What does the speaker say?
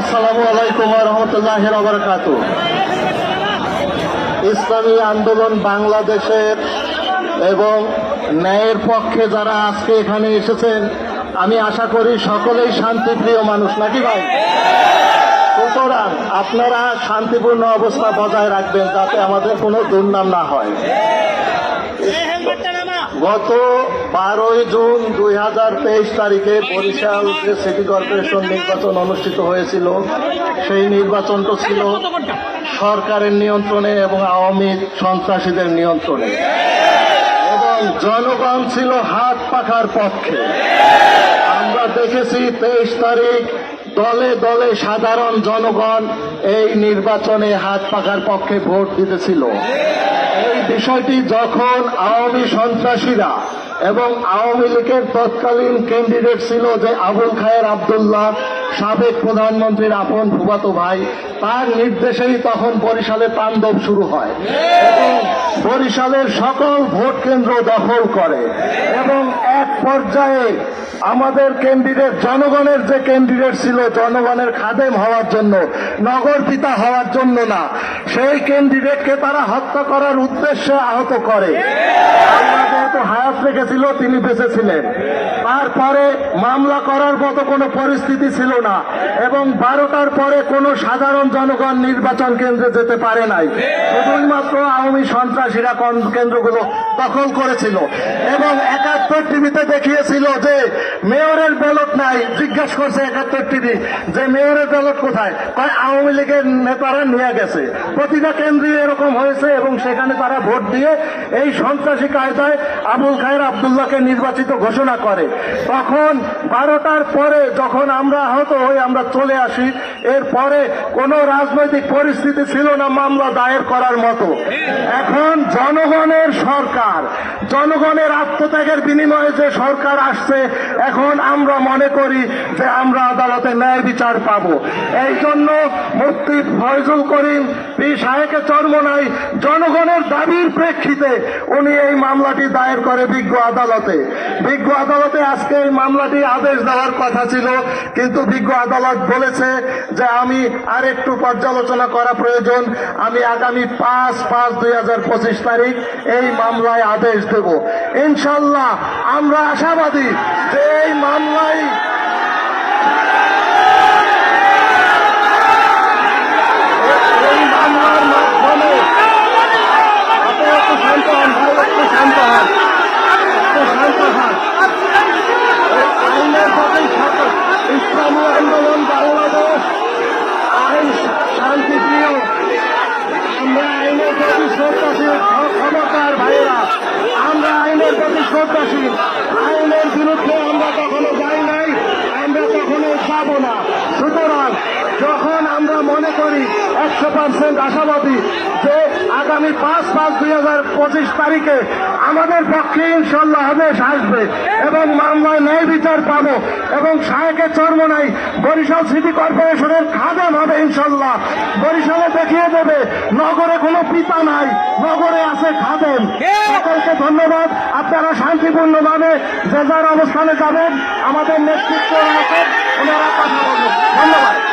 আসসালামু আলাইকুম রহমতুল্লাহ বারকাত ইসলামী আন্দোলন বাংলাদেশের এবং ন্যায়ের পক্ষে যারা আজকে এখানে এসেছেন, আমি আশা করি সকলেই শান্তিপ্রিয় মানুষ, নাকি ভাই? সুতরাং আপনারা শান্তিপূর্ণ অবস্থা বজায় রাখবেন যাতে আমাদের কোনো দুর্নাম না হয়। গত বারোই জুন দুই হাজার তেইশ তারিখে বরিশাল যে সিটি কর্পোরেশন নির্বাচন অনুষ্ঠিত হয়েছিল, সেই নির্বাচনটা ছিল সরকারের নিয়ন্ত্রণে এবং আওয়ামী সন্ত্রাসীদের নিয়ন্ত্রণে। এবং জনগণ ছিল হাত পাখার পক্ষে। আমরা দেখেছি তেইশ তারিখ দলে দলে সাধারণ জনগণ এই নির্বাচনে হাত পাখার পক্ষে ভোট দিতেছিল। এই বিষয়টি যখন আওয়ামী সন্ত্রাসীরা এবং আওয়ামী লীগের তৎকালীন ক্যান্ডিডেট ছিল যে আবুল খায়ের আবদুল্লাহ, সাবেক প্রধানমন্ত্রীর আপন ফুবাতো ভাই তার নির্দেশেই তখন বরিশালে তাণ্ডব শুরু হয় এবং বরিশালের সকল ভোট কেন্দ্র দখল করে এবং এক পর্যায়ে আমাদের ক্যান্ডিডেট, জনগণের যে ক্যান্ডিডেট ছিল, জনগণের খাদেম হওয়ার জন্য, নগর পিতা হওয়ার জন্য না, সেই ক্যান্ডিডেটকে তারা হত্যা করার উদ্দেশ্যে আহত করে। হায়াত রেখেছিল, তিনি বেঁচে ছিলেন তারপরে মামলা করার মতো কোনো পরিস্থিতি ছিল না এবং বারোটার পরে কোনো সাধারণ জনগণ নির্বাচন কেন্দ্রে যেতে পারে নাই। শুধুমাত্র আওয়ামী সন্ত্রাসীরা কোন- কেন্দ্রগুলো দখল করেছিল এবং একাত্তর টিভিতে দেখিয়েছিল যে মেয়রের ব্যালট নাই। জিজ্ঞাসা করছে একাত্তর টিভি, যে মেয়রের ব্যালট কোথায়? কয়, আওয়ামী লীগের নেতারা নিয়ে গেছে। প্রতিটা কেন্দ্রে এরকম হয়েছে এবং সেখানে তারা ভোট দিয়ে এই সন্ত্রাসী কায়দায় আবুল খায়ের আবদুল্লাহকে নির্বাচিত ঘোষণা করে। তখন বারোটার পরে যখন আমরা আহত হই আমরা চলে আসি এরপরে কোনো রাজনৈতিক পরিস্থিতি ছিল না মামলা দায়ের করার মতো। এখন জনগণের সরকার, জনগণের আত্মত্যাগের বিনিময়ে যে সরকার আসছে, এখন আমরা মনে করি যে আমরা আদালতে ন্যায় বিচার পাব। এই জন্য মুক্তি ফয়জুল করিম পি সাহেকে চর্ম নাই, জনগণের দাবির প্রেক্ষিতে উনি এই মামলাটি দায়ের করে বিজ্ঞ আদালতে। বিজ্ঞ আদালতে আজকে এই মামলাটি আদেশ দেওয়ার কথা ছিল, কিন্তু বিজ্ঞ আদালত বলেছে যে আমি আর একটু পর্যালোচনা করা প্রয়োজন, আমি আগামী পাঁচ পাঁচ দুই হাজার পঁচিশ তারিখ এই মামলায় আদেশ দেব। ইনশাল্লাহ আমরা আশাবাদী যে এই মামলায় এই মামলার মাধ্যমে আপনি একটু শান্ত হন ভাই একটু শান্ত হন একটু শান্ত হন এই আইনের প্রতি সকল ইসলামী আন্দোলন বাংলাদেশ আইন শান্তিপ্রিয় আমরা আইনের প্রতি শ্রদ্ধাশীল ভাইয়েরা, আমরা আইনের প্রতি শ্রদ্ধাশীল। আইনের বিরুদ্ধে আমরা কখনো যাই নাই, আমরা কখনো যাব না। সুতরাং যখন আমরা মনে করি একশো পার্সেন্ট আশাবাদী যে আগামী পাঁচ পাঁচ দুই হাজার পঁচিশ তারিখে আমাদের পক্ষে ইনশাল্লাহ আদেশ আসবে এবং মামলায় ন্যায় বিচার পাবো এবং সাহেকের চর্মনাই বরিশাল সিটি কর্পোরেশনের খাদেম হবে ইনশাল্লাহ। বরিশালে দেখিয়ে দেবে নগরে কোনো পিতা নাই নগরে আছে খাদেম। সকলকে ধন্যবাদ। আপনারা শান্তিপূর্ণভাবে যে যার অবস্থানে যাবেন আমাদের নেতৃত্ব ওনারা কথা বলবেন। ধন্যবাদ।